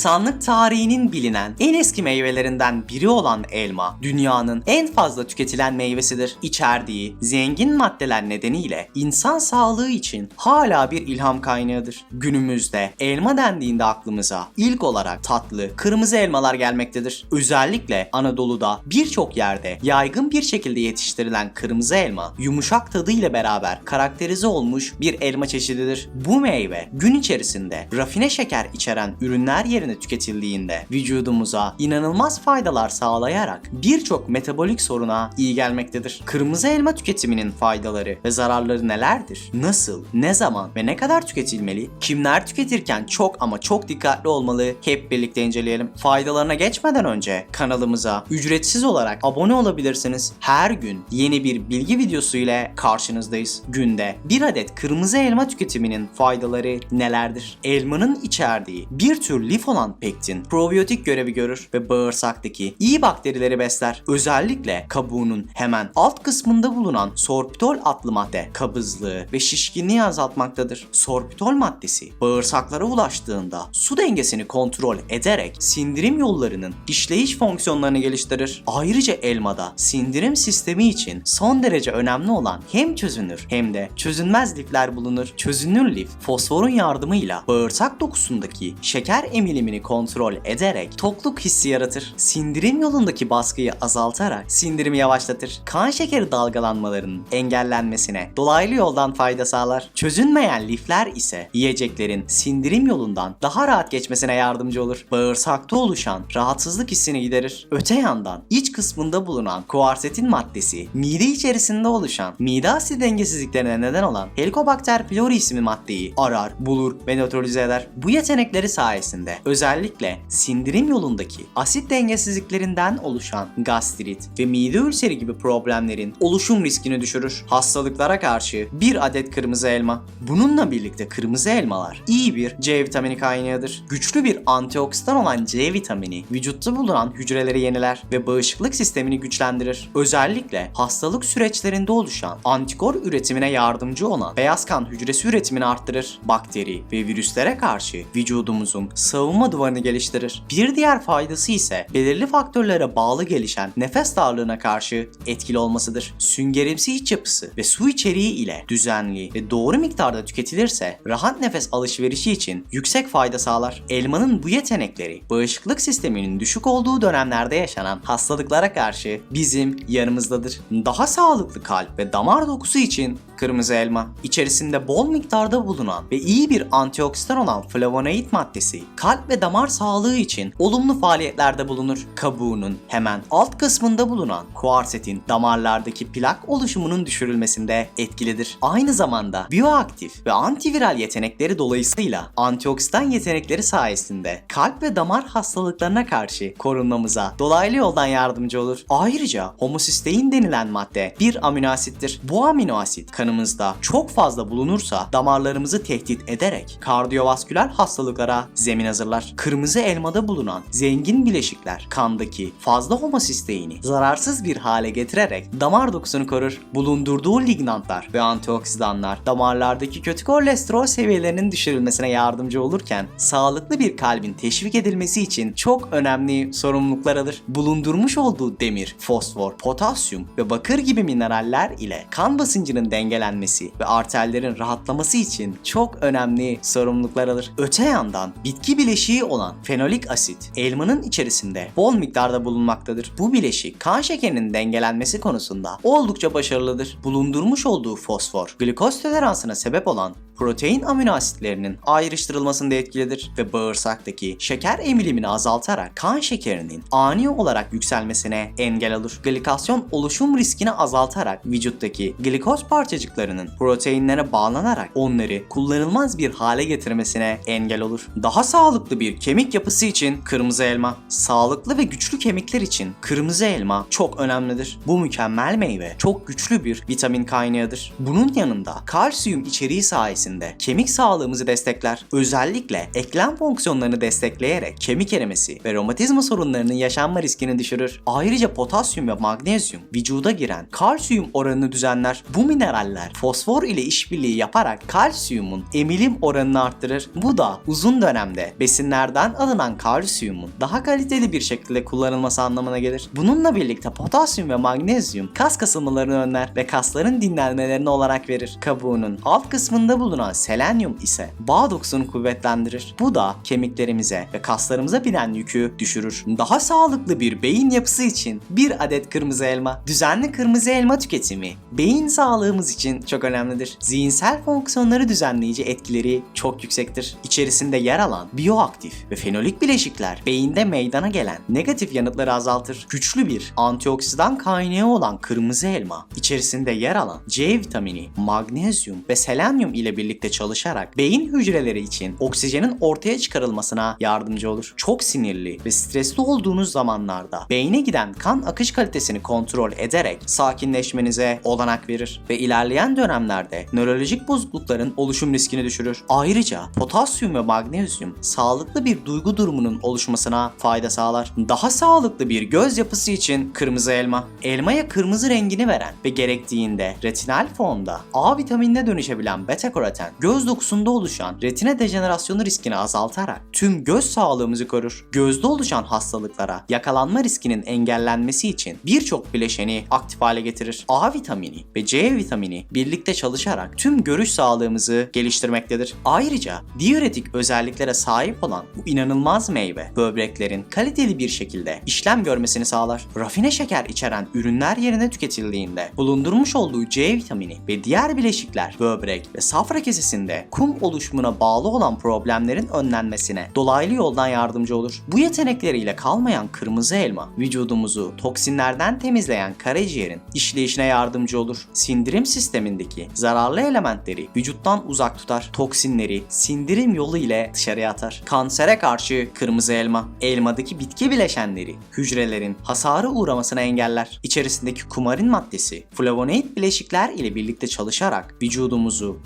İnsanlık tarihinin bilinen en eski meyvelerinden biri olan elma, dünyanın en fazla tüketilen meyvesidir. İçerdiği zengin maddeler nedeniyle insan sağlığı için hala bir ilham kaynağıdır. Günümüzde elma dendiğinde aklımıza ilk olarak tatlı, kırmızı elmalar gelmektedir. Özellikle Anadolu'da birçok yerde yaygın bir şekilde yetiştirilen kırmızı elma, yumuşak tadı ile beraber karakterize olmuş bir elma çeşididir. Bu meyve gün içerisinde rafine şeker içeren ürünler yerine tüketildiğinde vücudumuza inanılmaz faydalar sağlayarak birçok metabolik soruna iyi gelmektedir. Kırmızı elma tüketiminin faydaları ve zararları nelerdir? Nasıl, ne zaman ve ne kadar tüketilmeli? Kimler tüketirken çok ama çok dikkatli olmalı? Hep birlikte inceleyelim. Faydalarına geçmeden önce kanalımıza ücretsiz olarak abone olabilirsiniz. Her gün yeni bir bilgi videosu ile karşınızdayız. Günde bir adet kırmızı elma tüketiminin faydaları nelerdir? Elmanın içerdiği bir tür lif olan pektin probiyotik görevi görür ve bağırsaktaki iyi bakterileri besler. Özellikle kabuğunun hemen alt kısmında bulunan sorbitol adlı madde kabızlığı ve şişkinliği azaltmaktadır. Sorbitol maddesi bağırsaklara ulaştığında su dengesini kontrol ederek sindirim yollarının işleyiş fonksiyonlarını geliştirir. Ayrıca elmada sindirim sistemi için son derece önemli olan hem çözünür hem de çözünmez lifler bulunur. Çözünür lif fosforun yardımıyla bağırsak dokusundaki şeker emilimini kontrol ederek tokluk hissi yaratır. Sindirim yolundaki baskıyı azaltarak sindirimi yavaşlatır. Kan şekeri dalgalanmalarının engellenmesine dolaylı yoldan fayda sağlar. Çözünmeyen lifler ise yiyeceklerin sindirim yolundan daha rahat geçmesine yardımcı olur. Bağırsakta oluşan rahatsızlık hissini giderir. Öte yandan iç kısmında bulunan kuarsetin maddesi mide içerisinde oluşan mide asit dengesizliklerine neden olan Helicobacter pylori isimli maddeyi arar, bulur ve nötralize eder. Bu yetenekleri sayesinde özellikle sindirim yolundaki asit dengesizliklerinden oluşan gastrit ve mide ülseri gibi problemlerin oluşum riskini düşürür. Hastalıklara karşı bir adet kırmızı elma. Bununla birlikte kırmızı elmalar iyi bir C vitamini kaynağıdır. Güçlü bir antioksidan olan C vitamini vücutta bulunan hücreleri yeniler ve bağışıklık sistemini güçlendirir. Özellikle hastalık süreçlerinde oluşan antikor üretimine yardımcı olan beyaz kan hücresi üretimini arttırır. Bakteri ve virüslere karşı vücudumuzun savunma duvarını geliştirir. Bir diğer faydası ise belirli faktörlere bağlı gelişen nefes darlığına karşı etkili olmasıdır. Süngerimsi iç yapısı ve su içeriği ile düzenli ve doğru miktarda tüketilirse rahat nefes alışverişi için yüksek fayda sağlar. Elmanın bu yetenekleri bağışıklık sisteminin düşük olduğu dönemlerde yaşanan hastalıklara karşı bizim yanımızdadır. Daha sağlıklı kalp ve damar dokusu için kırmızı elma içerisinde bol miktarda bulunan ve iyi bir antioksidan olan flavonoid maddesi kalp ve damar sağlığı için olumlu faaliyetlerde bulunur. Kabuğunun hemen alt kısmında bulunan kuarsetin damarlardaki plak oluşumunun düşürülmesinde etkilidir. Aynı zamanda bioaktif ve antiviral yetenekleri dolayısıyla antioksidan yetenekleri sayesinde kalp ve damar hastalıklarına karşı korunmamıza dolaylı yoldan yardımcı olur. Ayrıca homosistein denilen madde bir amino asittir. Bu amino asit kanımızda çok fazla bulunursa damarlarımızı tehdit ederek kardiyovasküler hastalıklara zemin hazırlar. Kırmızı elmada bulunan zengin bileşikler kandaki fazla homosisteini zararsız bir hale getirerek damar dokusunu korur. Bulundurduğu lignantlar ve antioksidanlar damarlardaki kötü kolesterol seviyelerinin düşürülmesine yardımcı olurken sağlıklı bir kalbin teşvik edilmesi için çok önemli sorumluluklar alır. Bulundurmuş olduğu demir, fosfor, potasyum ve bakır gibi mineraller ile kan basıncının dengelenmesi ve arterlerin rahatlaması için çok önemli sorumluluklar alır. Öte yandan bitki bileşiği olan fenolik asit elmanın içerisinde bol miktarda bulunmaktadır. Bu bileşik kan şekerinin dengelenmesi konusunda oldukça başarılıdır. Bulundurmuş olduğu fosfor, glikoz toleransına sebep olan protein amino asitlerinin ayrıştırılmasında etkilidir ve bağırsaktaki şeker emilimini azaltarak kan şekerinin ani olarak yükselmesine engel olur. Glikasyon oluşum riskini azaltarak vücuttaki glikoz parçacıklarının proteinlere bağlanarak onları kullanılmaz bir hale getirmesine engel olur. Daha sağlıklı bir kemik yapısı için kırmızı elma, sağlıklı ve güçlü kemikler için kırmızı elma çok önemlidir. Bu mükemmel meyve çok güçlü bir vitamin kaynağıdır. Bunun yanında kalsiyum içeriği sayesinde sayesinde kemik sağlığımızı destekler. Özellikle eklem fonksiyonlarını destekleyerek kemik erimesi ve romatizma sorunlarının yaşanma riskini düşürür. Ayrıca potasyum ve magnezyum vücuda giren kalsiyum oranını düzenler. Bu mineraller fosfor ile işbirliği yaparak kalsiyumun emilim oranını arttırır. Bu da uzun dönemde besinlerden alınan kalsiyumun daha kaliteli bir şekilde kullanılması anlamına gelir. Bununla birlikte potasyum ve magnezyum kas kasılmalarını önler ve kasların dinlenmelerini olarak verir. Kabuğunun alt kısmında bulunan selenyum ise bağ dokusunu kuvvetlendirir. Bu da kemiklerimize ve kaslarımıza binen yükü düşürür. Daha sağlıklı bir beyin yapısı için bir adet kırmızı elma. Düzenli kırmızı elma tüketimi beyin sağlığımız için çok önemlidir. Zihinsel fonksiyonları düzenleyici etkileri çok yüksektir. İçerisinde yer alan bioaktif ve fenolik bileşikler beyinde meydana gelen negatif yanıtları azaltır. Güçlü bir antioksidan kaynağı olan kırmızı elma içerisinde yer alan C vitamini, magnezyum ve selenyum ile birlikte çalışarak beyin hücreleri için oksijenin ortaya çıkarılmasına yardımcı olur. Çok sinirli ve stresli olduğunuz zamanlarda beyne giden kan akış kalitesini kontrol ederek sakinleşmenize olanak verir ve ilerleyen dönemlerde nörolojik bozuklukların oluşum riskini düşürür. Ayrıca potasyum ve magnezyum sağlıklı bir duygu durumunun oluşmasına fayda sağlar. Daha sağlıklı bir göz yapısı için kırmızı elma. Elmaya kırmızı rengini veren ve gerektiğinde retinal formda A vitaminine dönüşebilen beta karoten göz dokusunda oluşan retina dejenerasyonu riskini azaltarak tüm göz sağlığımızı korur. Gözde oluşan hastalıklara yakalanma riskinin engellenmesi için birçok bileşeni aktif hale getirir. A vitamini ve C vitamini birlikte çalışarak tüm görüş sağlığımızı geliştirmektedir. Ayrıca diüretik özelliklere sahip olan bu inanılmaz meyve böbreklerin kaliteli bir şekilde işlem görmesini sağlar. Rafine şeker içeren ürünler yerine tüketildiğinde bulundurmuş olduğu C vitamini ve diğer bileşikler böbrek ve safra kesesinde kum oluşumuna bağlı olan problemlerin önlenmesine dolaylı yoldan yardımcı olur. Bu yetenekleriyle kalmayan kırmızı elma vücudumuzu toksinlerden temizleyen karaciğerin işleyişine yardımcı olur. Sindirim sistemindeki zararlı elementleri vücuttan uzak tutar. Toksinleri sindirim yolu ile dışarıya atar. Kansere karşı kırmızı elma, elmadaki bitki bileşenleri hücrelerin hasarı uğramasına engeller. İçerisindeki kumarin maddesi flavonoid bileşikler ile birlikte çalışarak vücudumuzu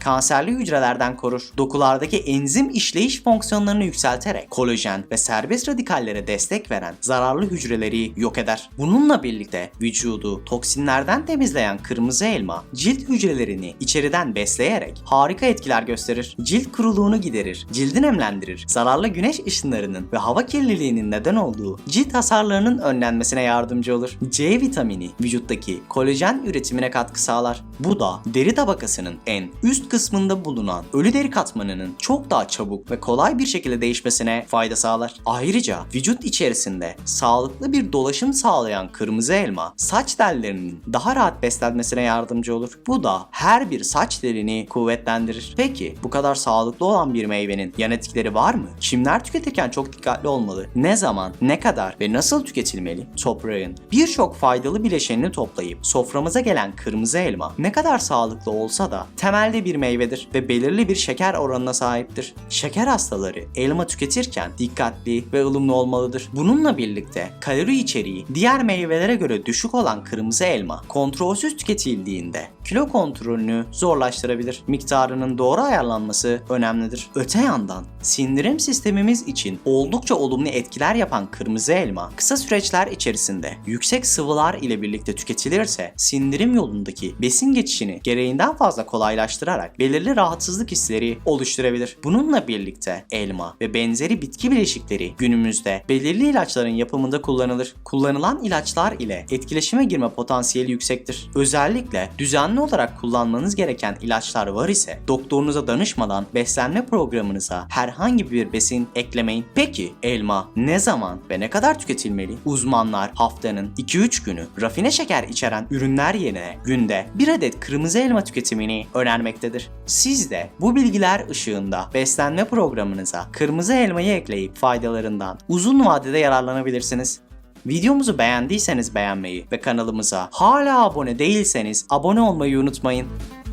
kanserli hücrelerden korur. Dokulardaki enzim işleyiş fonksiyonlarını yükselterek kolajen ve serbest radikallere destek veren zararlı hücreleri yok eder. Bununla birlikte vücudu toksinlerden temizleyen kırmızı elma cilt hücrelerini içeriden besleyerek harika etkiler gösterir. Cilt kuruluğunu giderir, cildi nemlendirir, zararlı güneş ışınlarının ve hava kirliliğinin neden olduğu cilt hasarlarının önlenmesine yardımcı olur. C vitamini vücuttaki kolajen üretimine katkı sağlar. Bu da deri tabakasının en üst kısmında bulunan ölü deri katmanının çok daha çabuk ve kolay bir şekilde değişmesine fayda sağlar. Ayrıca vücut içerisinde sağlıklı bir dolaşım sağlayan kırmızı elma saç tellerinin daha rahat beslenmesine yardımcı olur. Bu da her bir saç telini kuvvetlendirir. Peki bu kadar sağlıklı olan bir meyvenin yan etkileri var mı? Kimler tüketirken çok dikkatli olmalı? Ne zaman, ne kadar ve nasıl tüketilmeli? Toprağın birçok faydalı bileşenini toplayıp soframıza gelen kırmızı elma ne kadar sağlıklı olsa da temelde bir meyvedir ve belirli bir şeker oranına sahiptir. Şeker hastaları elma tüketirken dikkatli ve ılımlı olmalıdır. Bununla birlikte kalori içeriği diğer meyvelere göre düşük olan kırmızı elma kontrolsüz tüketildiğinde kilo kontrolünü zorlaştırabilir. Miktarının doğru ayarlanması önemlidir. Öte yandan sindirim sistemimiz için oldukça olumlu etkiler yapan kırmızı elma kısa süreçler içerisinde yüksek sıvılar ile birlikte tüketilirse sindirim yolundaki besin geçişini gereğinden fazla kolaylaştırarak belirli rahatsızlık hisleri oluşturabilir. Bununla birlikte elma ve benzeri bitki bileşikleri günümüzde belirli ilaçların yapımında kullanılır. Kullanılan ilaçlar ile etkileşime girme potansiyeli yüksektir. Özellikle düzenli olarak kullanmanız gereken ilaçlar var ise doktorunuza danışmadan beslenme programınıza herhangi bir besin eklemeyin. Peki elma ne zaman ve ne kadar tüketilmeli? Uzmanlar haftanın 2-3 günü rafine şeker içeren ürünler yerine günde bir adet kırmızı elma tüketimini önermektedir. Siz de bu bilgiler ışığında beslenme programınıza kırmızı elmayı ekleyip faydalarından uzun vadede yararlanabilirsiniz. Videomuzu beğendiyseniz beğenmeyi ve kanalımıza hala abone değilseniz abone olmayı unutmayın.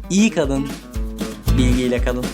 İyi kalın, bilgiyle kalın.